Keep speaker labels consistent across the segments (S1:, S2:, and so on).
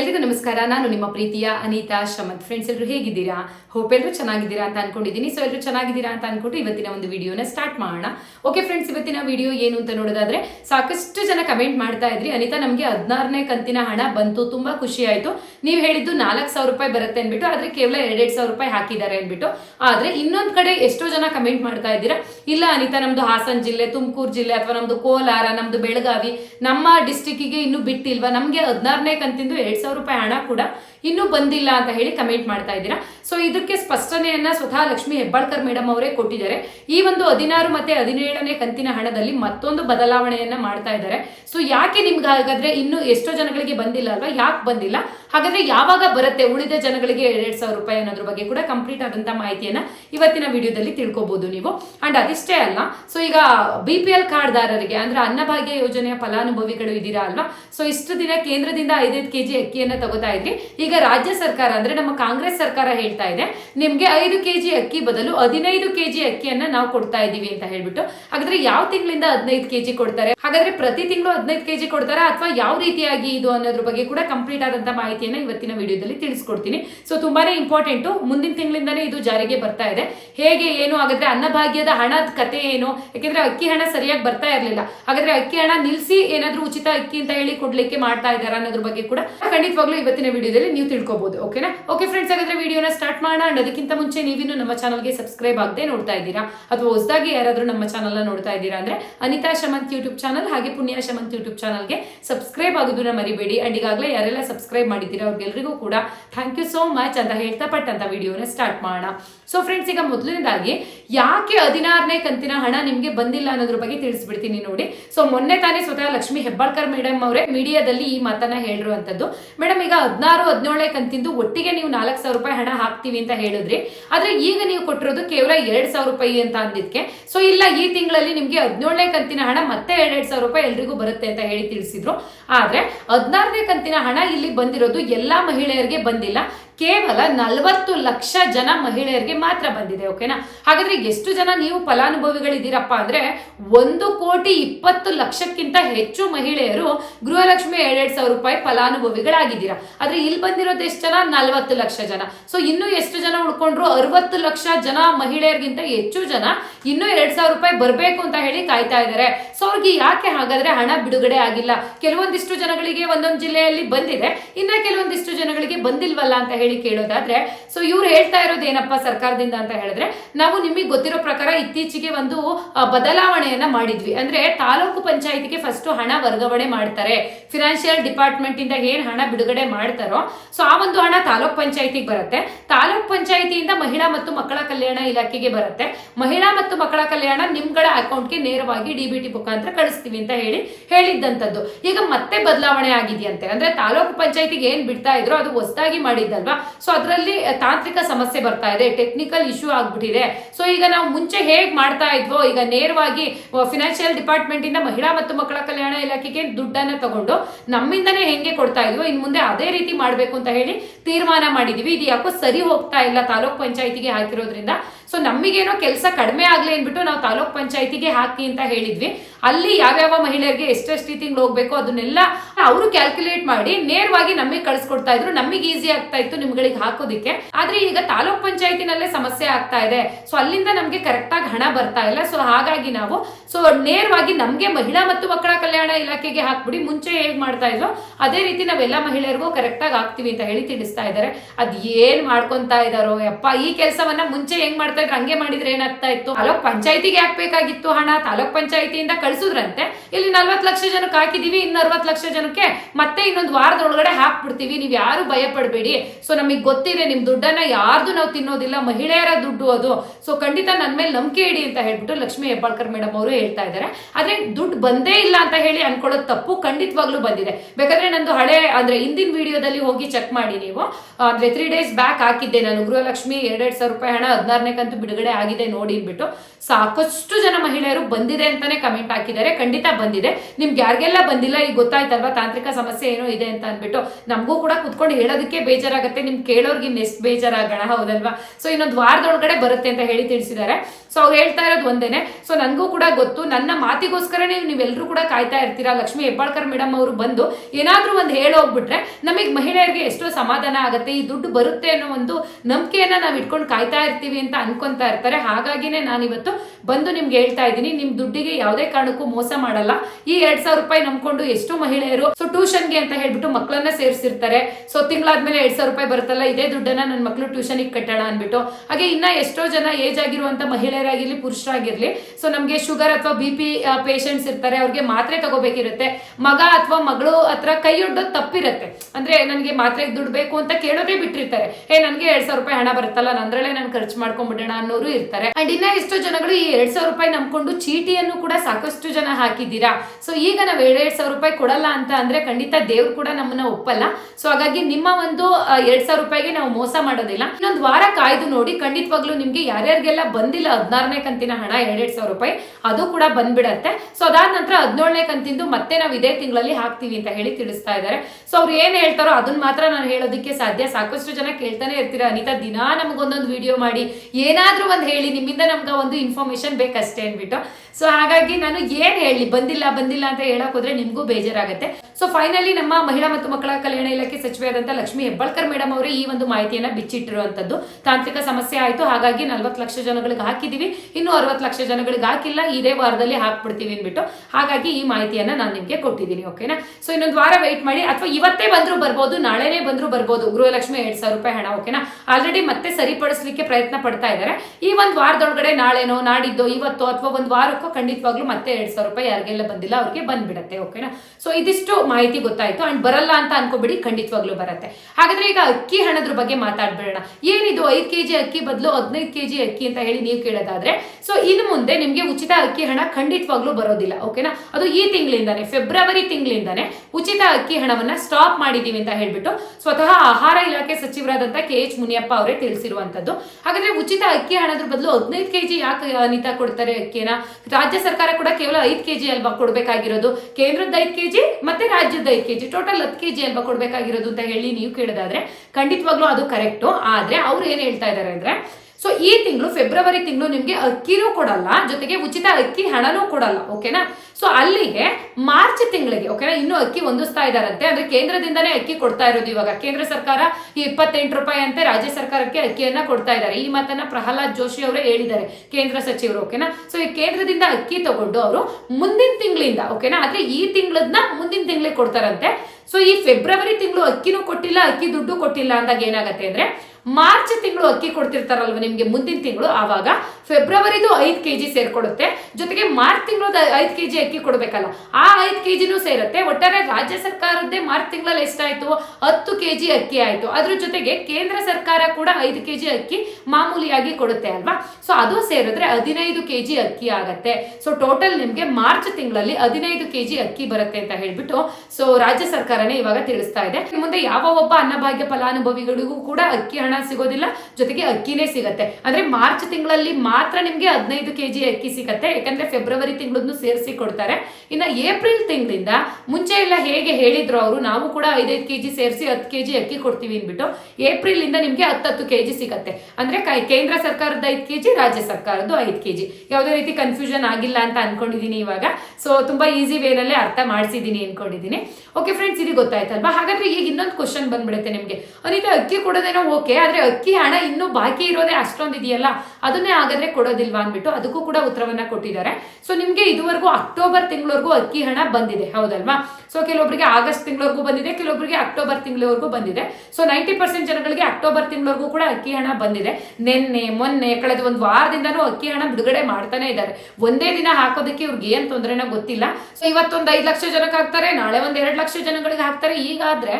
S1: ಎಲ್ರಿಗೂ ನಮಸ್ಕಾರ. ನಾನು ನಿಮ್ಮ ಪ್ರೀತಿಯ ಅನಿತಾ ಶ್ರಮತ್ ಫ್ರೆಂಡ್ಸ್ ಎಲ್ಲರೂ ಹೇಗಿದ್ದೀರಾ? ಹೋಪ್ ಎಲ್ಲರೂ ಚೆನ್ನಾಗಿದ್ದೀರಾ ಅಂತ ಅನ್ಕೊಂಡಿದ್ದೀನಿ. ಸೊ ಎಲ್ಲರೂ ಚೆನ್ನಾಗಿದ್ದೀರಾ ಅಂತ ಅನ್ಕೊಂಡು ಇವತ್ತಿನ ಒಂದು ವಿಡಿಯೋನ ಸ್ಟಾರ್ಟ್ ಮಾಡೋಣ. ಓಕೆ ಫ್ರೆಂಡ್ಸ್ ಇವತ್ತಿನ ವಿಡಿಯೋ ಏನು ಅಂತ ನೋಡೋದಾದ್ರೆ, ಸಾಕಷ್ಟು ಜನ ಕಮೆಂಟ್ ಮಾಡ್ತಾ ಇದ್ರಿ. ಅನಿತಾ, ನಮಗೆ ಹದಿನಾರನೇ ಕಂತಿನ ಹಣ ಬಂತು. ತುಂಬಾ ಖುಷಿ ಆಯ್ತು. ನೀವು ಹೇಳಿದ್ದು ನಾಲ್ಕು ಸಾವಿರ ರೂಪಾಯಿ ಬರುತ್ತೆ ಅಂದ್ಬಿಟ್ಟು, ಆದ್ರೆ ಕೇವಲ ಎರಡೆರಡು ಸಾವಿರ ರೂಪಾಯಿ ಹಾಕಿದ್ದಾರೆ ಅಂದ್ಬಿಟ್ಟು. ಆದ್ರೆ ಇನ್ನೊಂದು ಕಡೆ ಎಷ್ಟೋ ಜನ ಕಮೆಂಟ್ ಮಾಡ್ತಾ ಇದ್ದೀರಾ. ಇಲ್ಲ ಅನಿತಾ, ನಮ್ದು ಹಾಸನ ಜಿಲ್ಲೆ, ತುಮಕೂರು ಜಿಲ್ಲೆ ಅಥವಾ ನಮ್ದು ಕೋಲಾರ, ನಮ್ದು ಬೆಳಗಾವಿ, ನಮ್ಮ ಡಿಸ್ಟಿಕ್ಕಿಗೆ ಇನ್ನೂ ಬಿಟ್ಟಿಲ್ವಾ? ನಮಗೆ ಹದಿನಾರನೇ ಕಂತಿಂದು ಎರಡ್ ಸಾವಿರ ರೂಪಾಯಿ ಹಣ ಕೂಡ ಇನ್ನೂ ಬಂದಿಲ್ಲ ಅಂತ ಹೇಳಿ ಕಮೆಂಟ್ ಮಾಡ್ತಾ ಇದ್ದೀರಾ. ಸೊ ಇದಕ್ಕೆ ಸ್ಪಷ್ಟನೆಯನ್ನ ಸ್ವತಃ ಲಕ್ಷ್ಮಿ ಹೆಬ್ಬಾಳ್ಕರ್ ಮೇಡಮ್ ಅವರೇ ಕೊಟ್ಟಿದ್ದಾರೆ. ಈ ಒಂದು ಹದಿನಾರು ಮತ್ತೆ ಹದಿನೇಳನೇ ಕಂತಿನ ಹಣದಲ್ಲಿ ಮತ್ತೊಂದು ಬದಲಾವಣೆಯನ್ನ ಮಾಡ್ತಾ ಇದ್ದಾರೆ. ಸೊ ಯಾಕೆ ನಿಮ್ಗೆ ಹಾಗಾದ್ರೆ ಇನ್ನು ಎಷ್ಟೋ ಜನಗಳಿಗೆ ಬಂದಿಲ್ಲ ಅಲ್ವಾ? ಯಾಕೆ ಬಂದಿಲ್ಲ? ಹಾಗಾದ್ರೆ ಯಾವಾಗ ಬರುತ್ತೆ ಉಳಿದ ಜನಗಳಿಗೆ ಎರಡ್ ಸಾವಿರ ರೂಪಾಯಿ ಅನ್ನೋದ್ರ ಬಗ್ಗೆ ಕೂಡ ಕಂಪ್ಲೀಟ್ ಆದಂತ ಮಾಹಿತಿಯನ್ನ ಇವತ್ತಿನ ವಿಡಿಯೋದಲ್ಲಿ ತಿಳ್ಕೊಬಹುದು ನೀವು. ಅಂಡ್ ಅದಿಷ್ಟೇ ಅಲ್ಲ ಸೊ ಈಗ ಬಿ ಪಿ ಎಲ್ ಕಾರ್ಡ್ದಾರರಿಗೆ, ಅಂದ್ರೆ ಅನ್ನಭಾಗ್ಯ ಯೋಜನೆಯ ಫಲಾನುಭವಿಗಳು ಇದ್ದೀರಾ ಅಲ್ವಾ? ಸೊ ಇಷ್ಟು ದಿನ ಕೇಂದ್ರದಿಂದ ಐದೈದು ಕೆಜಿ ಅಕ್ಕಿಯನ್ನ ತಗೋತಾ ಇದ್ರಿ. ಈಗ ರಾಜ್ಯ ಸರ್ಕಾರ ಅಂದ್ರೆ ನಮ್ಮ ಕಾಂಗ್ರೆಸ್ ಸರ್ಕಾರ ಹೇಳ್ತಾ ಇದೆ, ನಿಮ್ಗೆ ಐದು ಕೆಜಿ ಅಕ್ಕಿ ಬದಲು ಹದಿನೈದು ಕೆಜಿ ಅಕ್ಕಿಯನ್ನ ನಾವು ಕೊಡ್ತಾ ಇದೀವಿ ಅಂತ ಹೇಳ್ಬಿಟ್ಟು, ಹಾಗಾದ್ರೆ ಯಾವ ತಿಂಗಳಿಂದ ಹದಿನೈದು ಕೆಜಿ ಕೊಡ್ತಾರೆ? ಹಾಗಾದ್ರೆ ಪ್ರತಿ ತಿಂಗಳು ಹದಿನೈದು ಕೆಜಿ ಕೊಡ್ತಾರಾ? ಅಥವಾ ಯಾವ ರೀತಿಯಾಗಿ ಇದು ಅನ್ನೋದ್ರ ಬಗ್ಗೆ ಕೂಡ ಕಂಪ್ಲೀಟ್ ಆದಂತ ಮಾಹಿತಿಯನ್ನ ಇವತ್ತಿನ ವಿಡಿಯೋದಲ್ಲಿ ತಿಳಿಸ್ಕೊಡ್ತೀನಿ. ಸೊ ತುಂಬಾನೇ ಇಂಪಾರ್ಟೆಂಟ್ ಮುಂದಿನ ತಿಂಗಳಿಂದಾನೇ ಇದು ಜಾರಿಗೆ ಬರ್ತಾ ಇದೆ. ಹೇಗೆ, ಏನು ಹಾಗಾದ್ರೆ ಅನ್ನಭಾಗ್ಯದ ಹಣದ ಕತೆ ಏನು? ಯಾಕೆಂದ್ರೆ ಅಕ್ಕಿ ಹಣ ಸರಿಯಾಗಿ ಬರ್ತಾ ಇರಲಿಲ್ಲ. ಹಾಗಾದ್ರೆ ಅಕ್ಕಿ ಹಣ ನಿಲ್ಸಿ ಏನಾದ್ರೂ ಉಚಿತ ಅಕ್ಕಿ ಅಂತ ಹೇಳಿ ಕೊಡ್ಲಿಕ್ಕೆ ಮಾಡ್ತಾ ಇದಾರ ಅನ್ನೋದ್ರ ಬಗ್ಗೆ ಕೂಡ ಖಂಡಿತವಾಗ್ಲೂ ಇವತ್ತಿನ ವಿಡಿಯೋದಲ್ಲಿ ನೀವು ತಿಳ್ಕೊಬಹುದು ಓಕೆನಾ ಓಕೆ ಫ್ರೆಂಡ್ಸ್ ಹಾಗಾದ್ರೆ ವಿಡಿಯೋನ ಸ್ಟಾರ್ಟ್ ಮಾಡೋಣ. ಅಂಡ್ ಅದಕ್ಕಿಂತ ಮುಂಚೆ ನೀವಿನ್ನು ನಮ್ಮ ಚಾನಲ್ಗೆ ಸಬ್ಸ್ಕ್ರೈಬ್ ಆಗದೆ ನೋಡ್ತಾ ಇದ್ದೀರಾ? ಅಥವಾ ಹೊಸದಾಗಿ ಯಾರಾದರೂ ನಮ್ಮ ಚಾನಲ್ನ ನೋಡ್ತಾ ಇದ್ದೀರಾ ಅಂದ್ರೆ ಅನಿತಾ ಶಮಂತ್ ಯೂಟ್ಯೂಬ್ ಚಾನಲ್ ಹಾಗೆ ಪುಣ್ಯ ಶಮಂತ್ ಯೂಟ್ಯೂಬ್ ಚಾನಲ್ಗೆ ಸಬ್ಸ್ಕ್ರೈಬ್ ಆಗೋದನ್ನ ಮರಿಬೇಡಿ. ಅಂಡ್ ಈಗಾಗಲೇ ಯಾರೆಲ್ಲ ಸಬ್ಸ್ಕ್ರೈಬ್ ಮಾಡಿದ್ದೀರಾ ಅವ್ರಿಗೆಲ್ಲರಿಗೂ ಕೂಡ ಥ್ಯಾಂಕ್ ಯು ಸೋ ಮಚ್ ಅಂತ ಹೇಳ್ತಾ ಪಟ್ಟಂತ ವಿಡಿಯೋನ ಸ್ಟಾರ್ಟ್ ಮಾಡೋಣ. ಸೊ ಫ್ರೆಂಡ್ಸ್ ಈಗ ಮೊದಲನೇದಾಗಿ ಯಾಕೆ ಹದಿನಾರನೇ ಕಂತಿನ ಹಣ ನಿಮಗೆ ಬಂದಿಲ್ಲ ಅನ್ನೋದ್ರ ಬಗ್ಗೆ ತಿಳಿಸ್ಬಿಡ್ತೀನಿ ನೋಡಿ. ಸೊ ಮೊನ್ನೆ ತಾನೇ ಸ್ವತಃ ಲಕ್ಷ್ಮಿ ಹೆಬ್ಬಾಳ್ಕರ್ ಮೇಡಮ್ ಅವರೇ ಮೀಡಿಯಾದಲ್ಲಿ ಈ ಮಾತನ್ನ ಹೇಳಿರುವಂತದ್ದು. ಮೇಡಮ್ ಈಗ ಹದಿನಾರು ಹದಿನೇಳನೇ ಕಂತಿಂದು ಒಟ್ಟಿಗೆ ನೀವು ನಾಲ್ಕು ಸಾವಿರ ರೂಪಾಯಿ ಹಣ ಹಾಕ್ತೀವಿ ಅಂತ ಹೇಳಿದ್ರಿ. ಆದ್ರೆ ಈಗ ನೀವು ಕೊಟ್ಟಿರೋದು ಕೇವಲ ಎರಡ್ ಸಾವಿರ ರೂಪಾಯಿ ಅಂತ ಅಂದಿದ್ಕೆ. ಸೊ ಇಲ್ಲ, ಈ ತಿಂಗಳಲ್ಲಿ ನಿಮ್ಗೆ ಹದಿನೇಳನೇ ಕಂತಿನ ಹಣ ಮತ್ತೆ ಎರಡೆರಡು ಸಾವಿರ ರೂಪಾಯಿ ಎಲ್ರಿಗೂ ಬರುತ್ತೆ ಅಂತ ಹೇಳಿ ತಿಳಿಸಿದ್ರು. ಆದ್ರೆ ಹದಿನಾರನೇ ಕಂತಿನ ಹಣ ಇಲ್ಲಿ ಬಂದಿರೋದು ಎಲ್ಲಾ ಮಹಿಳೆಯರಿಗೆ ಬಂದಿಲ್ಲ. ಕೇವಲ ನಲವತ್ತು ಲಕ್ಷ ಜನ ಮಹಿಳೆಯರಿಗೆ ಮಾತ್ರ ಬಂದಿದೆ ಓಕೆನಾ ಹಾಗಾದ್ರೆ ಎಷ್ಟು ಜನ ನೀವು ಫಲಾನುಭವಿಗಳಿದ್ದೀರಪ್ಪ ಅಂದ್ರೆ ಒಂದು ಕೋಟಿ ಇಪ್ಪತ್ತು ಲಕ್ಷಕ್ಕಿಂತ ಹೆಚ್ಚು ಮಹಿಳೆಯರು ಗೃಹಲಕ್ಷ್ಮಿ ಎರಡೆರಡು ಸಾವಿರ ರೂಪಾಯಿ ಫಲಾನುಭವಿಗಳಾಗಿದ್ದೀರಾ. ಆದ್ರೆ ಇಲ್ಲಿ ಬಂದಿರೋದು ಎಷ್ಟು ಜನ? ನಲವತ್ತು ಲಕ್ಷ ಜನ. ಸೊ ಇನ್ನು ಎಷ್ಟು ಜನ ಉಳ್ಕೊಂಡ್ರು? ಅರವತ್ತು ಲಕ್ಷ ಜನ ಮಹಿಳೆಯರಿಗಿಂತ ಹೆಚ್ಚು ಜನ ಇನ್ನೂ ಎರಡ್ ಸಾವಿರ ರೂಪಾಯಿ ಬರಬೇಕು ಅಂತ ಹೇಳಿ ಕಾಯ್ತಾ ಇದ್ದಾರೆ. ಸೊ ಅವ್ರಿಗೆ ಯಾಕೆ ಹಾಗಾದ್ರೆ ಹಣ ಬಿಡುಗಡೆ ಆಗಿಲ್ಲ? ಕೆಲವೊಂದಿಷ್ಟು ಜನಗಳಿಗೆ ಒಂದೊಂದು ಜಿಲ್ಲೆಯಲ್ಲಿ ಬಂದಿದೆ, ಇನ್ನ ಕೆಲವೊಂದಿಷ್ಟು ಜನಗಳಿಗೆ ಬಂದಿಲ್ವಲ್ಲ ಅಂತ ಕೇಳೋದಾದ್ರೆ ಸೊ ಇವ್ರು ಹೇಳ್ತಾ ಇರೋದು ಏನಪ್ಪ ಸರ್ಕಾರದಿಂದ ಅಂತ ಹೇಳಿದ್ರೆ, ನಾವು ನಿಮಗೆ ಗೊತ್ತಿರೋ ಪ್ರಕಾರ ಇತ್ತೀಚೆಗೆ ಒಂದು ಬದಲಾವಣೆಯನ್ನ ಮಾಡಿದ್ವಿ. ಅಂದ್ರೆ ತಾಲೂಕು ಪಂಚಾಯತಿಗೆ ಫಸ್ಟ್ ಹಣ ವರ್ಗಾವಣೆ ಮಾಡ್ತಾರೆ. ಫಿನಾನ್ಷಿಯಲ್ ಡಿಪಾರ್ಟ್ಮೆಂಟ್ ಇಂದ ಏನ್ ಹಣ ಬಿಡುಗಡೆ ಮಾಡ್ತಾರೋ ಸೊ ಆ ಒಂದು ಹಣ ತಾಲೂಕ್ ಪಂಚಾಯತಿಗೆ ಬರುತ್ತೆ. ತಾಲೂಕ್ ಪಂಚಾಯತಿಯಿಂದ ಮಹಿಳಾ ಮತ್ತು ಮಕ್ಕಳ ಕಲ್ಯಾಣ ಇಲಾಖೆಗೆ ಬರುತ್ತೆ. ಮಹಿಳಾ ಮತ್ತು ಮಕ್ಕಳ ಕಲ್ಯಾಣ ನಿಮ್ಗಳ ಅಕೌಂಟ್ಗೆ ನೇರವಾಗಿ ಡಿಬಿಟಿ ಮುಖಾಂತರ ಕಳಿಸ್ತೀವಿ ಅಂತ ಹೇಳಿ ಹೇಳಿದ್ದಂಥದ್ದು. ಈಗ ಮತ್ತೆ ಬದಲಾವಣೆ ಆಗಿದೆಯಂತೆ. ಅಂದ್ರೆ ತಾಲೂಕು ಪಂಚಾಯತಿಗೆ ಏನ್ ಬಿಡ್ತಾ ಇದ್ರು ಅದು ಹೊಸದಾಗಿ ಮಾಡಿದ್ದಲ್ವಾ? ಸೊ ಅದರಲ್ಲಿ ತಾಂತ್ರಿಕ ಸಮಸ್ಯೆ ಬರ್ತಾ ಇದೆ ಟೆಕ್ನಿಕಲ್ ಇಶ್ಯೂ ಆಗ್ಬಿಟ್ಟಿದೆ. ಸೊ ಈಗ ನಾವು ಮುಂಚೆ ಹೇಗ್ ಮಾಡ್ತಾ ಇದ್ವೋ, ಈಗ ನೇರವಾಗಿ ಫಿನಾನ್ಷಿಯಲ್ ಡಿಪಾರ್ಟ್ಮೆಂಟ್ ಇಂದ ಮಹಿಳಾ ಮತ್ತು ಮಕ್ಕಳ ಕಲ್ಯಾಣ ಇಲಾಖೆಗೆ ದುಡ್ಡನ್ನ ತಗೊಂಡು ನಮ್ಮಿಂದನೇ ಹೆಂಗೆ ಕೊಡ್ತಾ ಇದ್ವೋ, ಇನ್ ಮುಂದೆ ಅದೇ ರೀತಿ ಮಾಡ್ಬೇಕು ಅಂತ ಹೇಳಿ ತೀರ್ಮಾನ ಮಾಡಿದೀವಿ. ಇದು ಯಾಕೋ ಸರಿ ಹೋಗ್ತಾ ಇಲ್ಲ ತಾಲೂಕ್ ಪಂಚಾಯತಿಗೆ ಹಾಕಿರೋದ್ರಿಂದ. ಸೊ ನಮಗೇನೋ ಕೆಲಸ ಕಡಿಮೆ ಆಗ್ಲಿ ಅಂದ್ಬಿಟ್ಟು ನಾವು ತಾಲೂಕ್ ಪಂಚಾಯತಿಗೆ ಹಾಕಿ ಅಂತ ಹೇಳಿದ್ವಿ. ಅಲ್ಲಿ ಯಾವ್ಯಾವ ಮಹಿಳೆಯರಿಗೆ ಎಷ್ಟೆಷ್ಟು ತಿಂಗಳು ಹೋಗ್ಬೇಕು ಅದನ್ನೆಲ್ಲ ಅವರು ಕ್ಯಾಲ್ಕುಲೇಟ್ ಮಾಡಿ ನೇರವಾಗಿ ನಮಗೆ ಕಳಿಸ್ಕೊಡ್ತಾ ಇದ್ರು. ನಮಗೆ ಈಸಿ ಆಗ್ತಾ ಇತ್ತು ನಿಮ್ಗಳಿಗೆ ಹಾಕೋದಿಕ್ಕೆ. ಆದ್ರೆ ಈಗ ತಾಲೂಕ್ ಪಂಚಾಯತಿನಲ್ಲೇ ಸಮಸ್ಯೆ ಆಗ್ತಾ ಇದೆ. ಸೊ ಅಲ್ಲಿಂದ ನಮಗೆ ಕರೆಕ್ಟ್ ಆಗಿ ಹಣ ಬರ್ತಾ ಇಲ್ಲ. ಸೊ ಹಾಗಾಗಿ ನಾವು ಸೊ ನೇರವಾಗಿ ನಮಗೆ ಮಹಿಳಾ ಮತ್ತು ಮಕ್ಕಳ ಕಲ್ಯಾಣ ಇಲಾಖೆಗೆ ಹಾಕ್ಬಿಡಿ. ಮುಂಚೆ ಹೇಗೆ ಮಾಡ್ತಾ ಇದ್ರು ಅದೇ ರೀತಿ ನಾವೆಲ್ಲ ಮಹಿಳೆಯರಿಗೂ ಕರೆಕ್ಟ್ ಆಗಿ ಹಾಕ್ತಿವಿ ಅಂತ ಹೇಳಿ ತಿಳಿಸ್ತಾ ಇದ್ದಾರೆ ಅದ್ ಏನ್ ಮಾಡ್ಕೊಂತಾ ಇದಾರೋ, ಯಪ್ಪ, ಈ ಕೆಲಸವನ್ನ ಮುಂಚೆ ಹೆಂಗ್ ಮಾಡ್ತಾ ಇದ್ರು ಹಂಗೆ ಮಾಡಿದ್ರೆ ಏನಾಗ್ತಾ ಇತ್ತು? ತಾಲೂಕ್ ಪಂಚಾಯತಿಗೆ ಹಾಕ್ಬೇಕಾಗಿತ್ತು ಹಣ. ತಾಲೂಕ್ ಪಂಚಾಯತಿಯಿಂದ ಕಳಿಸಿದ್ರಂತೆ. ಇಲ್ಲಿ ನಲ್ವತ್ತು ಲಕ್ಷ ಜನಕ್ಕೆ ಹಾಕಿದೀವಿ, ಇನ್ನು ಅರವತ್ತು ಲಕ್ಷ ಜನಕ್ಕೆ ಮತ್ತೆ ಇನ್ನೊಂದು ವಾರದೊಳಗಡೆ ಹಾಕ್ಬಿಡ್ತೀವಿ. ನೀವು ಯಾರು ಭಯ ಪಡಬೇಡಿ ಸೊ ನಮಗೆ ಗೊತ್ತಿದೆ ನಿಮ್ ದುಡ್ಡನ್ನ ಯಾರ್ದು ನಾವು ತಿನ್ನೋದಿಲ್ಲ, ಮಹಿಳೆಯರ ದುಡ್ಡು ಅದು. ಸೊ ಖಂಡಿತ ನನ್ನ ಮೇಲೆ ನಂಬಿಕೆ ಇಡಿ ಅಂತ ಹೇಳ್ಬಿಟ್ಟು ಲಕ್ಷ್ಮೀ ಹೆಬ್ಬಾಳ್ಕರ್ ಮೇಡಮ್ ಅವರು ಹೇಳ್ತಾ ಇದ್ದಾರೆ. ಆದ್ರೆ ದುಡ್ಡು ಬಂದೇ ಇಲ್ಲ ಅಂತ ಹೇಳಿ ಅನ್ಕೊಳ್ಳೋದು ತಪ್ಪು, ಖಂಡಿತವಾಗ್ಲೂ ಬಂದಿದೆ. ಬೇಕಾದ್ರೆ ನಂದು ಹಳೆ, ಅಂದ್ರೆ ಹಿಂದಿನ ವಿಡಿಯೋದಲ್ಲಿ ಹೋಗಿ ಚೆಕ್ ಮಾಡಿ ನೀವು. ಅಂದ್ರೆ ತ್ರೀ ಡೇಸ್ ಬ್ಯಾಕ್ ಹಾಕಿದ್ದೆ ನಾನು. ಗೃಹಲಕ್ಷ್ಮಿ ಎರಡೆರಡು ಸಾವಿರ ರೂಪಾಯಿ ಹಣ, ಹದಿನಾರನೇ ಅಂತೂ ಬಿಡುಗಡೆ ಆಗಿದೆ ನೋಡಿ ಅಂದ್ಬಿಟ್ಟು ಸಾಕಷ್ಟು ಜನ ಮಹಿಳೆಯರು ಬಂದಿದೆ ಅಂತಾನೆ ಕಮೆಂಟ್ ಹಾಕಿದ್ದಾರೆ. ಖಂಡಿತ ಬಂದಿದೆ. ನಿಮ್ಗೆ ಯಾರಿಗೆಲ್ಲ ಬಂದಿಲ್ಲ, ಈಗ ಗೊತ್ತಾಯ್ತಲ್ವಾ? ತಾಂತ್ರಿಕ ಸಮಸ್ಯೆ ಏನೋ ಇದೆ ಅಂತ ಅಂದ್ಬಿಟ್ಟು ನಮಗೂ ಕೂಡ ಕುತ್ಕೊಂಡು ಹೇಳೋದಕ್ಕೆ ಬೇಜಾರಾಗುತ್ತೆ. ನಿಮ್ ಕೇಳೋರ್ಗೆ ಇನ್ನೆಷ್ಟು ಬೇಜಾರಾಗೋಣ, ಹೌದಲ್ವಾ? ಸೊ ಇನ್ನೊಂದು ವಾರದೊಳಗಡೆ ಬರುತ್ತೆ ಅಂತ ಹೇಳಿ ತಿಳಿಸಿದ್ದಾರೆ. ಸೊ ಅವ್ರು ಹೇಳ್ತಾ ಇರೋದು ಒಂದೇನೆ. ಸೊ ನನಗೂ ಕೂಡ ಗೊತ್ತು. ನನ್ನ ಮಾತಿಗೋಸ್ಕರನೇ ನೀವೆಲ್ಲರೂ ಕೂಡ ಕಾಯ್ತಾ ಇರ್ತೀರಾ? ಲಕ್ಷ್ಮಿ ಹೆಬ್ಬಾಳ್ಕರ್ ಮೇಡಮ್ ಅವರು ಬಂದು ಏನಾದರೂ ಒಂದು ಹೇಳೋಗ್ಬಿಟ್ರೆ ನಮಗೆ ಮಹಿಳೆಯರಿಗೆ ಎಷ್ಟೋ ಸಮಾಧಾನ ಆಗುತ್ತೆ. ಈ ದುಡ್ಡು ಬರುತ್ತೆ ಅನ್ನೋ ಒಂದು ನಂಬಿಕೆಯನ್ನ ನಾವು ಇಟ್ಕೊಂಡು ಕಾಯ್ತಾ ಇರ್ತೀವಿ ಅಂತ ಅನ್ಕೊಂತಾ ಇರ್ತಾರೆ ಹಾಗಾಗಿನೇ ನಾನಿವತ್ತು ಬಂದು ನಿಮ್ಗೆ ಹೇಳ್ತಾ ಇದ್ದೀನಿ, ನಿಮ್ ದುಡ್ಡಿಗೆ ಯಾವುದೇ ಕಾರಣಕ್ಕೂ ಮೋಸ ಮಾಡಲ್ಲ. ಈ ಎರಡ್ ಸಾವಿರ ರೂಪಾಯಿ ನಂಬ್ಕೊಂಡು ಎಷ್ಟೋ ಮಹಿಳೆಯರು ಸೊ ಟ್ಯೂಷನ್ಗೆ ಅಂತ ಹೇಳ್ಬಿಟ್ಟು ಮಕ್ಕಳನ್ನ ಸೇರಿಸಿರ್ತಾರೆ. ಸೊ ತಿಂಗಳಾದ್ಮೇಲೆ ಎರಡ್ ಸಾವಿರ ರೂಪಾಯಿ ಬರುತ್ತಲ್ಲ, ಇದೇ ದುಡ್ಡನ್ನ ನನ್ನ ಮಕ್ಕಳು ಟ್ಯೂಷನ್ಗೆ ಕಟ್ಟೋಣ ಅನ್ಬಿಟ್ಟು ಹಾಗೆ ಇನ್ನ ಎಷ್ಟೋ ಜನ ಏಜ್ ಆಗಿರುವಂತ ಮಹಿಳೆಯರಾಗಿರ್ಲಿ, ಪುರುಷರಾಗಿರ್ಲಿ, ಸೊ ನಮ್ಗೆ ಶುಗರ್ ಅಥವಾ ಬಿ ಪಿ ಪೇಷಂಟ್ಸ್ ಇರ್ತಾರೆ, ಅವ್ರಿಗೆ ಮಾತ್ರೆ ತಗೋಬೇಕಿರುತ್ತೆ. ಮಗ ಅಥವಾ ಮಗಳು ಹತ್ರ ಕೈ ಒಡ್ಡೋದು ತಪ್ಪಿರುತ್ತೆ. ಅಂದ್ರೆ ನನಗೆ ಮಾತ್ರೆಗೆ ದುಡ್ಡು ಬೇಕು ಅಂತ ಕೇಳೋದೇ ಬಿಟ್ಟಿರ್ತಾರೆ. ಏ ನನಗೆ ಎರಡ್ ಸಾವಿರ ರೂಪಾಯಿ ಹಣ ಬರುತ್ತಲ್ಲ ನಂದ್ರಲ್ಲೇ ನಾನು ಖರ್ಚು ಮಾಡ್ಕೊಂಡ್ಬಿಡೋಣ ಅನ್ನೋರು ಇರ್ತಾರೆ. ಅಂಡ್ ಇನ್ನ ಎಷ್ಟೋ ಜನಗಳು ಈ ಎರಡ್ ಸಾವಿರ ರೂಪಾಯಿ ನಂಬ್ಕೊಂಡು ಚೀಟಿಯನ್ನು ಕೂಡ ಸಾಕಷ್ಟು ಜನ ಹಾಕಿದ್ದೀರಾ? ಸೊ ಈಗ ನಾವು ಎರಡ್ ಎರಡ್ ಸಾವಿರ ರೂಪಾಯಿ ಕೊಡಲ್ಲ ಅಂತ ಅಂದ್ರೆ ಖಂಡಿತ ದೇವ್ರು ಕೂಡ ನಮ್ಮನ್ನ ಒಪ್ಪಲ್ಲ. ಸೊ ಹಾಗಾಗಿ ನಿಮ್ಮ ಒಂದು ಎರಡ್ ಸಾವಿರ ರೂಪಾಯಿಗೆ ನಾವು ಮೋಸ ಮಾಡೋದಿಲ್ಲ. ಇನ್ನೊಂದು ವಾರ ಕಾಯ್ದು ನೋಡಿ, ಖಂಡಿತವಾಗ್ಲೂ ನಿಮ್ಗೆ ಯಾರ್ಯಾರಿಗೆಲ್ಲ ಬಂದಿಲ್ಲ ಹದಿನಾರನೇ ಕಂತಿನ ಹಣ ಎರಡೆರಡು ಸಾವಿರ ರೂಪಾಯಿ, ಅದು ಕೂಡ ಬಂದ್ಬಿಡತ್ತೆ. ಸೊ ಅದಾದ ನಂತರ ಹದಿನೇಳನೇ ಕಂತಿಂದು ಮತ್ತೆ ನಾವು ಇದೇ ತಿಂಗಳಲ್ಲಿ ಹಾಕ್ತೀವಿ ಅಂತ ಹೇಳಿ ತಿಳಿಸ್ತಾ ಇದ್ದಾರೆ. ಸೊ ಅವ್ರು ಏನ್ ಹೇಳ್ತಾರೋ ಅದನ್ನ ಮಾತ್ರ ನಾನು ಹೇಳೋದಕ್ಕೆ ಸಾಧ್ಯ. ಸಾಕಷ್ಟು ಜನ ಕೇಳ್ತಾನೆ ಇರ್ತೀರಾ, ಅನಿತಾ ದಿನಾ ನಮಗೊಂದೊಂದು ವಿಡಿಯೋ ಮಾಡಿ. ಏನಾದ್ರೂ ಒಂದು ಹೇಳಿ, ನಿಮ್ಮಿಂದ ನಮ್ಗೆ ಒಂದು ಇನ್ಫಾರ್ಮೇಶನ್ ಬೇಕಷ್ಟೇ ಅಂದ್ಬಿಟ್ಟು ಸೊ ಹಾಗಾಗಿ ನಾನು ಏನು ಹೇಳಿ, ಬಂದಿಲ್ಲ ಬಂದಿಲ್ಲ ಅಂತ ಹೇಳಕ್ ಹೋದ್ರೆ ನಿಮಗೂ ಬೇಜಾರಾಗುತ್ತೆ. ಸೊ ಫೈನಲಿ ನಮ್ಮ ಮಹಿಳಾ ಮತ್ತು ಮಕ್ಕಳ ಕಲ್ಯಾಣ ಇಲಾಖೆ ಸಚಿವೆಯಾದಂತ ಲಕ್ಷ್ಮಿ ಹೆಬ್ಬಾಳ್ಕರ್ ಮೇಡಮ್ ಅವರೇ ಈ ಒಂದು ಮಾಹಿತಿಯನ್ನ ಬಿಚ್ಚಿಟ್ಟಿರುವಂತದ್ದು. ತಾಂತ್ರಿಕ ಸಮಸ್ಯೆ ಆಯ್ತು, ಹಾಗಾಗಿ ನಲ್ವತ್ತು ಲಕ್ಷ ಜನಗಳಿಗೆ ಹಾಕಿದೀವಿ. ಇನ್ನು ಅರವತ್ತು ಲಕ್ಷ ಜನಗಳಿಗೆ ಹಾಕಿಲ್ಲ, ಇದೇ ವಾರದಲ್ಲಿ ಹಾಕ್ಬಿಡ್ತೀವಿ ಅಂದ್ಬಿಟ್ಟು. ಹಾಗಾಗಿ ಈ ಮಾಹಿತಿಯನ್ನ ನಾನು ನಿಮ್ಗೆ ಕೊಟ್ಟಿದ್ದೀನಿ, ಓಕೆನಾ? ಸೊ ಇನ್ನೊಂದು ವಾರ ವೆಯ್ಟ್ ಮಾಡಿ. ಅಥವಾ ಇವತ್ತೇ ಬಂದರೂ ಬರ್ಬೋದು, ನಾಳೆನೇ ಬಂದರೂ ಬರ್ಬೋದು. ಗೃಹಲಕ್ಷ್ಮಿ ಎರಡ್ ಸಾವಿರ ರೂಪಾಯಿ ಹಣ, ಓಕೆನಾ? ಆಲ್ರೆಡಿ ಮತ್ತೆ ಸರಿಪಡಿಸ್ಲಿಕ್ಕೆ ಪ್ರಯತ್ನ ಪಡ್ತಾ ಇದ್ದಾರೆ. ಈ ಒಂದು ವಾರದೊಳಗಡೆ ನಾಳೆನೋ, ನಾಡಿದ್ದೋ, ಇವತ್ತೋ ಅಥವಾ ಒಂದು ವಾರಕ್ಕೋ ಖಂಡಿತವಾಗ್ಲೂ ಮತ್ತೆ ಎರಡ್ ಸಾವಿರ ರೂಪಾಯಿ ಯಾರಿಗೆಲ್ಲ ಬಂದಿಲ್ಲ ಅವ್ರಿಗೆ ಬಂದ್ಬಿಡತ್ತೆ ಓಕೆನಾ ಸೊ ಇದಿಷ್ಟು ಮಾಹಿತಿ ಗೊತ್ತಾಯ್ತು. ಅಂಡ್ ಬರಲ್ಲ ಅಂತ ಅನ್ಕೋಬಿಡಿ, ಖಂಡಿತವಾಗ್ಲೂ ಬರುತ್ತೆ. ಹಾಗಾದ್ರೆ ಈಗ ಅಕ್ಕಿ ಹಣದ್ರ ಬಗ್ಗೆ ಮಾತಾಡ್ಬಿಡೋಣ. ಏನಿದು ಐದು ಕೆಜಿ ಅಕ್ಕಿ ಬದಲು ಹದಿನೈದು ಕೆಜಿ ಅಕ್ಕಿ ಅಂತ ಹೇಳಿ ನೀವು ಕೇಳೋದಾದ್ರೆ ಸೊ ಇನ್ನು ಮುಂದೆ ನಿಮ್ಗೆ ಉಚಿತ ಅಕ್ಕಿ ಹಣ ಖಂಡಿತವಾಗ್ಲೂ ಬರೋದಿಲ್ಲ ಓಕೆನಾ ಅದು ಈ ತಿಂಗಳಿಂದಾನೆ ಫೆಬ್ರವರಿ ತಿಂಗಳಿಂದಾನೆ ಉಚಿತ ಅಕ್ಕಿ ಹಣವನ್ನ ಸ್ಟಾಪ್ ಮಾಡಿದೀವಿ ಅಂತ ಹೇಳ್ಬಿಟ್ಟು ಸ್ವತಃ ಆಹಾರ ಇಲಾಖೆ ಸಚಿವರಾದಂತ ಕೆ ಎಚ್ ಮುನಿಯಪ್ಪ ಅವರೇ ತಿಳಿಸಿರುವಂತದ್ದು. ಹಾಗಾದ್ರೆ ಉಚಿತ ಅಕ್ಕಿ ಹಣದ್ರ ಬದಲು ಹದಿನೈದು ಕೆಜಿ ಯಾಕೆ ಅನಿತಾ ಕೊಡ್ತಾರೆ ಅಕ್ಕಿನ ರಾಜ್ಯ ಸರ್ಕಾರ ಕೂಡ ಕೇವಲ ಐದು ಕೆಜಿ ಅಲ್ವಾ ಕೊಡಬೇಕಾಗಿರೋದು? ಕೇಂದ್ರದ ಐದು ಕೆಜಿ ಮತ್ತೆ ರಾಜ್ಯದ ಐದು ಕೆ ಜಿ, ಟೋಟಲ್ ಹತ್ತು ಕೆ ಜಿ ಅಲ್ವಾ ಕೊಡಬೇಕಾಗಿರೋದು ಅಂತ ಹೇಳಿ ನೀವು ಕೇಳೋದಾದ್ರೆ ಖಂಡಿತವಾಗ್ಲೂ ಅದು ಕರೆಕ್ಟು. ಆದ್ರೆ ಅವ್ರು ಏನು ಹೇಳ್ತಾ ಇದ್ದಾರೆ ಅಂದ್ರೆ ಸೊ ಈ ತಿಂಗಳು ಫೆಬ್ರವರಿ ತಿಂಗಳು ನಿಮಗೆ ಅಕ್ಕಿನೂ ಕೊಡಲ್ಲ, ಜೊತೆಗೆ ಉಚಿತ ಅಕ್ಕಿ ಹಣನೂ ಕೊಡಲ್ಲ ಓಕೆನಾ ಸೊ ಅಲ್ಲಿಗೆ ಮಾರ್ಚ್ ತಿಂಗಳಿಗೆ ಓಕೆನಾ ಇನ್ನೂ ಅಕ್ಕಿ ಹೊಂದಿಸ್ತಾ ಇದಾರಂತೆ. ಅಂದ್ರೆ ಕೇಂದ್ರದಿಂದನೇ ಅಕ್ಕಿ ಕೊಡ್ತಾ ಇರೋದು ಇವಾಗ. ಕೇಂದ್ರ ಸರ್ಕಾರ ಈ ಇಪ್ಪತ್ತೆಂಟು ರೂಪಾಯಿ ಅಂತೆ ರಾಜ್ಯ ಸರ್ಕಾರಕ್ಕೆ ಅಕ್ಕಿಯನ್ನ ಕೊಡ್ತಾ ಇದ್ದಾರೆ. ಈ ಮಾತನ್ನ ಪ್ರಹ್ಲಾದ್ ಜೋಶಿ ಅವರೇ ಹೇಳಿದ್ದಾರೆ, ಕೇಂದ್ರ ಸಚಿವರು ಓಕೆನಾ ಸೊ ಈ ಕೇಂದ್ರದಿಂದ ಅಕ್ಕಿ ತಗೊಂಡು ಅವರು ಮುಂದಿನ ತಿಂಗಳಿಂದ ಓಕೆನಾ ಆದ್ರೆ ಈ ತಿಂಗಳದ್ನ ಮುಂದಿನ ತಿಂಗಳಿಗೆ ಕೊಡ್ತಾರಂತೆ. ಸೊ ಈ ಫೆಬ್ರವರಿ ತಿಂಗಳು ಅಕ್ಕಿನೂ ಕೊಟ್ಟಿಲ್ಲ, ಅಕ್ಕಿ ದುಡ್ಡು ಕೊಟ್ಟಿಲ್ಲ ಅಂದಾಗ ಏನಾಗುತ್ತೆ ಅಂದ್ರೆ ಮಾರ್ಚ್ ತಿಂಗಳು ಅಕ್ಕಿ ಕೊಡ್ತಿರ್ತಾರಲ್ವ ನಿಮ್ಗೆ ಮುಂದಿನ ತಿಂಗಳು? ಆವಾಗ ಫೆಬ್ರವರಿದು ಐದು ಕೆಜಿ ಸೇರ್ಕೊಡುತ್ತೆ. ಜೊತೆಗೆ ಮಾರ್ಚ್ ತಿಂಗಳದ ಐದು ಕೆಜಿ ಅಕ್ಕಿ ಕೊಡಬೇಕಲ್ಲ. ಆ ಐದು ಕೆ ಜಿನೂ ಸೇರುತ್ತೆ. ಒಟ್ಟಾರೆ ರಾಜ್ಯ ಸರ್ಕಾರದ್ದೇ ಮಾರ್ಚ್ ತಿಂಗಳಲ್ಲಿ ಎಷ್ಟಾಯಿತು? ಹತ್ತು ಕೆಜಿ ಅಕ್ಕಿ ಆಯ್ತು. ಅದ್ರ ಜೊತೆಗೆ ಕೇಂದ್ರ ಸರ್ಕಾರ ಕೂಡ ಐದು ಕೆಜಿ ಅಕ್ಕಿ ಮಾಮೂಲಿಯಾಗಿ ಕೊಡುತ್ತೆ ಅಲ್ವಾ? ಸೊ ಅದು ಸೇರಿದ್ರೆ ಹದಿನೈದು ಕೆಜಿ ಅಕ್ಕಿ ಆಗತ್ತೆ. ಸೊ ಟೋಟಲ್ ನಿಮಗೆ ಮಾರ್ಚ್ ತಿಂಗಳಲ್ಲಿ ಹದಿನೈದು ಕೆಜಿ ಅಕ್ಕಿ ಬರುತ್ತೆ ಅಂತ ಹೇಳ್ಬಿಟ್ಟು, ಸೊ ರಾಜ್ಯ ಸರ್ಕಾರನೇ ಇವಾಗ ತಿಳಿಸ್ತಾ ಇದೆ. ಮುಂದೆ ಯಾವ ಒಬ್ಬ ಅನ್ನಭಾಗ್ಯ ಫಲಾನುಭವಿಗಳಿಗೂ ಕೂಡ ಅಕ್ಕಿ ಹಣ ಸಿಗೋದಿಲ್ಲ. ಜೊತೆಗೆ ಅಕ್ಕಿನೇ ಸಿಗತ್ತೆ. ಅಂದ್ರೆ ಮಾರ್ಚ್ ತಿಂಗಳಲ್ಲಿ ಮಾತ್ರ ನಿಮಗೆ ಹದಿನೈದು ಕೆಜಿ ಅಕ್ಕಿ ಸಿಗತ್ತೆ, ಯಾಕಂದ್ರೆ ಫೆಬ್ರವರಿ ತಿಂಗಳನ್ನು ಸೇರಿಸಿ ಕೊಡ್ತಾರೆ. ಇನ್ನು ಏಪ್ರಿಲ್ ತಿಂಗಳಿಂದ ಮುಂಚೆ ಎಲ್ಲ ಹೇಗೆ ಹೇಳಿದ್ರು ಅವರು, ನಾವು ಕೂಡ ಐದೈದು ಕೆಜಿ ಸೇರಿಸಿ ಹತ್ತು ಕೆಜಿ ಅಕ್ಕಿ ಕೊಡ್ತೀವಿ ಅಂದ್ಬಿಟ್ಟು ಏಪ್ರಿಲ್ ಇಂದ ಹತ್ತು ಹತ್ತತ್ತು ಕೆಜಿ ಸಿಗತ್ತೆ. ಅಂದ್ರೆ ಕೈ- ಕೇಂದ್ರ ಸರ್ಕಾರದ ಐದು ಕೆಜಿ, ರಾಜ್ಯ ಸರ್ಕಾರದ್ದು ಐದು ಕೆಜಿ. ಯಾವುದೇ ರೀತಿ ಕನ್ಫ್ಯೂಷನ್ ಆಗಿಲ್ಲ ಅಂತ ಅನ್ಕೊಂಡಿದೀನಿ ಇವಾಗ. ಸೊ ತುಂಬಾ ಈಸಿ ವೇನಲ್ಲೇ ಅರ್ಥ ಮಾಡಿಸಿದೀನಿ ಅನ್ಕೊಂಡಿದೀನಿ. ಓಕೆ ಫ್ರೆಂಡ್ಸ್ ಇದು ಗೊತ್ತಾಯ್ತಲ್ವಾ? ಹಾಗಾದ್ರೆ ಈಗ ಇನ್ನೊಂದು ಕ್ವಶನ್ ಬಂದ್ಬಿಡುತ್ತೆ ನಿಮಗೆ. ಅನಿತಾ, ಅಕ್ಕಿ ಕೊಡೋದೇನೋ ಓಕೆ ಆದ್ರೆ ಅಕ್ಕಿ ಹಣ ಇನ್ನೂ ಬಾಕಿ ಇರೋದೇ ಅಷ್ಟೊಂದು ಇದೆಯಲ್ಲ ಅದನ್ನೇ ಹಾಗಾದ್ರೆ ಕೊಡೋದಿಲ್ವಾ ಅಂದ್ಬಿಟ್ಟು ಅದಕ್ಕೂ ಕೂಡ ಉತ್ತರವನ್ನ ಕೊಟ್ಟಿದ್ದಾರೆ. ಸೊ ನಿಮ್ಗೆ ಇದುವರೆಗೂ ಅಕ್ಟೋಬರ್ ತಿಂಗಳವರೆಗೂ ಅಕ್ಕಿ ಹಣ ಬಂದಿದೆ. ಹೌದಲ್ವಾ? ಸೊ ಕೆಲವೊಬ್ಬರಿಗೆ ಆಗಸ್ಟ್ ತಿಂಗಳವರೆಗೂ ಬಂದಿದೆ ಕೆಲವೊಬ್ಬರಿಗೆ ಅಕ್ಟೋಬರ್ ತಿಂಗಳವರೆಗೂ ಬಂದಿದೆ. ಸೊ ನೈಂಟಿ ಪರ್ಸೆಂಟ್ ಜನಗಳಿಗೆ ಅಕ್ಟೋಬರ್ ತಿಂಗಳವರೆಗೂ ಕೂಡ ಅಕ್ಕಿ ಹಣ ಬಂದಿದೆ. ನಿನ್ನೆ, ಮೊನ್ನೆ, ಕಳೆದ ಒಂದು ವಾರದಿಂದನೂ ಅಕ್ಕಿ ಹಣ ಬಿಡುಗಡೆ ಮಾಡ್ತಾನೆ ಇದ್ದಾರೆ. ಒಂದೇ ದಿನ ಹಾಕೋದಕ್ಕೆ ಇವ್ರಿಗೆ ಏನ್ ತೊಂದರೆನ ಗೊತ್ತಿಲ್ಲ. ಸೊ ಇವತ್ತೊಂದು ಐದು ಲಕ್ಷ ಜನಕ್ಕೆ ಹಾಕ್ತಾರೆ, ನಾಳೆ ಒಂದ್ ಎರಡು ಲಕ್ಷ ಜನಗಳಿಗೆ ಹಾಕ್ತಾರೆ. ಈಗಾದ್ರೆ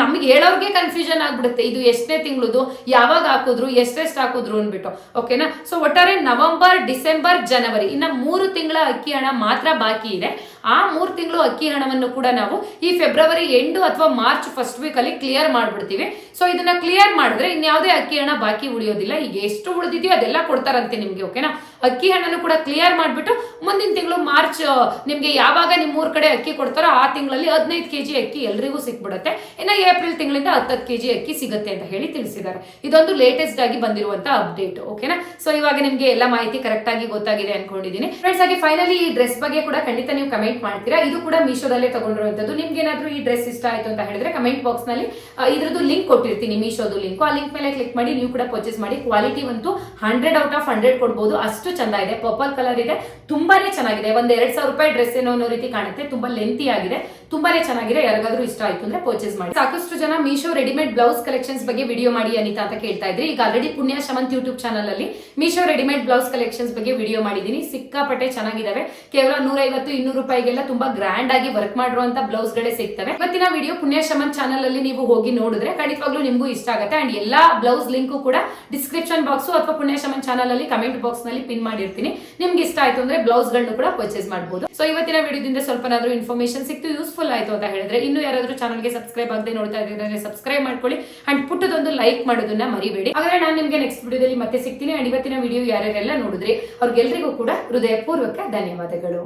S1: ನಮ್ಗೆ ಹೇಳೋರ್ಗೆ ಕನ್ಫ್ಯೂಷನ್ ಆಗ್ಬಿಡುತ್ತೆ. ಇದು ಎಷ್ಟನೇ ತಿಂಗಳದು, ಯಾವಾಗ ಹಾಕಿದ್ರು, ಎಷ್ಟೆಷ್ಟು ಹಾಕಿದ್ರು ಅಂದ್ಬಿಟ್ಟು. ಓಕೆನಾ ಸೊ ಒಟ್ಟಾರೆ ನವೆಂಬರ್ ಡಿಸೆಂಬರ್ ಜನವರಿ ಇನ್ನ ಮೂರು ತಿಂಗಳ ಅಕ್ಕಿ ಹಣ ಮಾತ್ರ ಬಾಕಿ ಇದೆ. ಆ ಮೂರು ತಿಂಗಳು ಅಕ್ಕಿ ಹಣವನ್ನು ಕೂಡ ನಾವು ಈ ಫೆಬ್ರವರಿ ಎಂಡು ಅಥವಾ ಮಾರ್ಚ್ ಫಸ್ಟ್ ವೀಕ್ ಅಲ್ಲಿ ಕ್ಲಿಯರ್ ಮಾಡ್ಬಿಡ್ತೀವಿ. ಸೊ ಇದನ್ನ ಕ್ಲಿಯರ್ ಮಾಡಿದ್ರೆ ಇನ್ಯಾವುದೇ ಅಕ್ಕಿ ಹಣ ಬಾಕಿ ಉಳಿಯೋದಿಲ್ಲ. ಈಗ ಎಷ್ಟು ಉಳಿದಿದೆಯೋ ಅದೆಲ್ಲ ಕೊಡ್ತಾರಂತೆ ನಿಮ್ಗೆ ಓಕೆನಾ ಅಕ್ಕಿ ಹಣನು ಕೂಡ ಕ್ಲಿಯರ್ ಮಾಡ್ಬಿಟ್ಟು ಮುಂದಿನ ತಿಂಗಳು ಮಾರ್ಚ್, ನಿಮಗೆ ಯಾವಾಗ ನಿಮ್ಮ ಊರ್ ಕಡೆ ಅಕ್ಕಿ ಕೊಡ್ತಾರೋ ಆ ತಿಂಗಳಲ್ಲಿ ಹದಿನೈದು ಕೆಜಿ ಅಕ್ಕಿ ಎಲ್ರಿಗೂ ಸಿಕ್ಬಿಡುತ್ತೆ. ಇನ್ನು ಏಪ್ರಿಲ್ ತಿಂಗಳಿಂದ ಹತ್ತತ್ತು ಕೆಜಿ ಅಕ್ಕಿ ಸಿಗುತ್ತೆ ಅಂತ ಹೇಳಿ ತಿಳಿಸಿದ್ದಾರೆ. ಇದೊಂದು ಲೇಟೆಸ್ಟ್ ಆಗಿ ಬಂದಿರುವಂತ ಅಪ್ಡೇಟ್ ಓಕೆನಾ ಸೊ ಇವಾಗ ನಿಮ್ಗೆ ಎಲ್ಲ ಮಾಹಿತಿ ಕರೆಕ್ಟ್ ಆಗಿ ಗೊತ್ತಾಗಿದೆ ಅನ್ಕೊಂಡಿದ್ದೀನಿ. ಫ್ರೆಂಡ್ಸ್ ಹಾಗೆ ಫೈನಲಿ ಈ ಡ್ರೆಸ್ ಬಗ್ಗೆ ಕೂಡ ಖಂಡಿತ ನೀವು ಕಮೆಂಟ್ ಮಾಡ್ತೀರಾ? ಇದು ಕೂಡ ಮೀಶೋದಲ್ಲೇ ತಗೊಂಡಿರುವಂತದ್ದು ನಿಮ್ಗೆ ಏನಾದ್ರೂ ಈ ಡ್ರೆಸ್ ಇಷ್ಟ ಆಯ್ತು ಅಂತ ಹೇಳಿದ್ರೆ ಕಮೆಂಟ್ ಬಾಕ್ಸ್ನಲ್ಲಿ ಇದ್ರದ್ದು ಲಿಂಕ್ ಕೊಟ್ಟಿರ್ತೀನಿ, ಮೀಶೋದು ಲಿಂಕ್ ಆ ಲಿಂಕ್ ಮೇಲೆ ಕ್ಲಿಕ್ ಮಾಡಿ, ನೀವು ಕೂಡ ಪರ್ಚೇಸ್ ಮಾಡಿ. ಕ್ವಾಲಿಟಿ ಒಂದು ಹಂಡ್ರೆಡ್ ಔಟ್ ಆಫ್ ಹಂಡ್ರೆಡ್ ಕೊಡ್ಬೋದು. ಅಷ್ಟು ಚಂದ ಇದೆ. ಪರ್ಪಲ್ ಕಲರ್ ಇದೆ. ತುಂಬಾನೇ ಚೆನ್ನಾಗಿದೆ. ಒಂದ್ ಎರಡ್ ಸಾವಿರ ರೂಪಾಯಿ ಡ್ರೆಸ್ ಏನೋ ಅನ್ನೋ ರೀತಿ ಕಾಣುತ್ತೆ. ತುಂಬಾ ಲೆಂತಿ ಆಗಿದೆ. ತುಂಬಾನೇ ಚೆನ್ನಾಗಿದೆ, ಯಾರಿಗಾದ್ರೂ ಇಷ್ಟ ಆಯ್ತು ಅಂದ್ರೆ ಪರ್ಚೇಸ್ ಮಾಡಿ. ಸಾಕಷ್ಟು ಜನ ಮೀಶೋ ರೆಡಿಮೇಡ್ ಬ್ಲೌಸ್ ಕಲೆಕ್ಷನ್ಸ್ ಬಗ್ಗೆ ವಿಡಿಯೋ ಮಾಡಿ ಅನಿತಾ ಅಂತ ಕೇಳ್ತಾ ಇದ್ರಿ. ಈಗ ಆಲ್ರೆಡಿ ಪುಣ್ಯ ಶಮಂತ್ ಯೂಟ್ಯೂಬ್ ಚಾನಲ್ ಅಲ್ಲಿ ಮೀಶೋ ರೆಡಿಮೇಡ್ ಬ್ಲೌಸ್ ಕಲೆಕ್ಷನ್ಸ್ ಬಗ್ಗೆ ವಿಡಿಯೋ ಮಾಡಿದೀನಿ ಸಿಕ್ಕಾಪಟ್ಟೆ ಚೆನ್ನಾಗಿದಾವೆ. ಕೇವಲ ನೂರೈವತ್ತು ಇನ್ನೂರು ರೂಪಾಯಿಗೆಲ್ಲ ತುಂಬಾ ಗ್ರ್ಯಾಂಡ್ ಆಗಿ ವರ್ಕ್ ಮಾಡಿರುವಂತ ಬ್ಲೌಸ್ ಗಳೇ ಸಿಗ್ತವೆ. ಇವತ್ತಿನ ವಿಡಿಯೋ ಪುಣ್ಯ ಶಮಂತ್ ಚಾನಲ್ ಅಲ್ಲಿ ನೀವು ಹೋಗಿ ನೋಡಿದ್ರೆ ಖಂಡಿತವಾಗ್ಲೂ ನಿಮಗೂ ಇಷ್ಟ ಆಗುತ್ತೆ. ಅಂಡ್ ಎಲ್ಲಾ ಬ್ಲೌಸ್ ಲಿಂಕ್ ಕೂಡ ಡಿಸ್ಕ್ರಿಪ್ಷನ್ ಬಾಕ್ಸ್ ಅಥವಾ ಪುಣ್ಯ ಶಮಂತ್ ಚಾನಲ್ ಅಲ್ಲಿ ಕಮೆಂಟ್ ಬಾಕ್ಸ್ನಲ್ಲಿ ಪಿನ್ ಮಾಡಿರ್ತೀನಿ. ನಿಮ್ಗೆ ಇಷ್ಟ ಆಯ್ತು ಅಂದ್ರೆ ಬ್ಲೌಸ್ಗಳನ್ನು ಕೂಡ ಪರ್ಚೇಸ್ ಮಾಡಬಹುದು ಸೊ ಇವತ್ತಿನ ವಿಡಿಯೋದಿಂದ ಸ್ವಲ್ಪನಾದ್ರೂ ಇನ್ಫಾರ್ಮೇಶನ್ ಸಿಕ್ತು. ಯೂಸ್ಫುಲ್ ಆಯ್ತು ಅಂತ ಹೇಳಿದ್ರೆ ಇನ್ನು ಯಾರಾದರೂ ಚಾನಲ್ಗೆ ಸಬ್ಸ್ಕ್ರೈಬ್ ಆಗದೆ ನೋಡ್ತಾ ಇದ್ದಾರೆ ಸಬ್ಸ್ಕ್ರೈಬ್ ಮಾಡ್ಕೊಳ್ಳಿ ಅಂಡ್ ಪುಟ್ಟದೊಂದು ಲೈಕ್ ಮಾಡೋದನ್ನ ಮರಿಬೇಡಿ. ಹಾಗಾದ್ರೆ ನಾನು ನಿಮಗೆ ನೆಕ್ಸ್ಟ್ ವಿಡಿಯೋದಲ್ಲಿ ಮತ್ತೆ ಸಿಗ್ತೀನಿ ಅಂಡ್ ಇವತ್ತಿನ ವಿಡಿಯೋ ಯಾರ್ಯಾರೆಲ್ಲ ನೋಡಿದ್ರಿ ಅವ್ರಿಗೆಲ್ರಿಗೂ ಕೂಡ ಹೃದಯಪೂರ್ವಕ ಧನ್ಯವಾದಗಳು.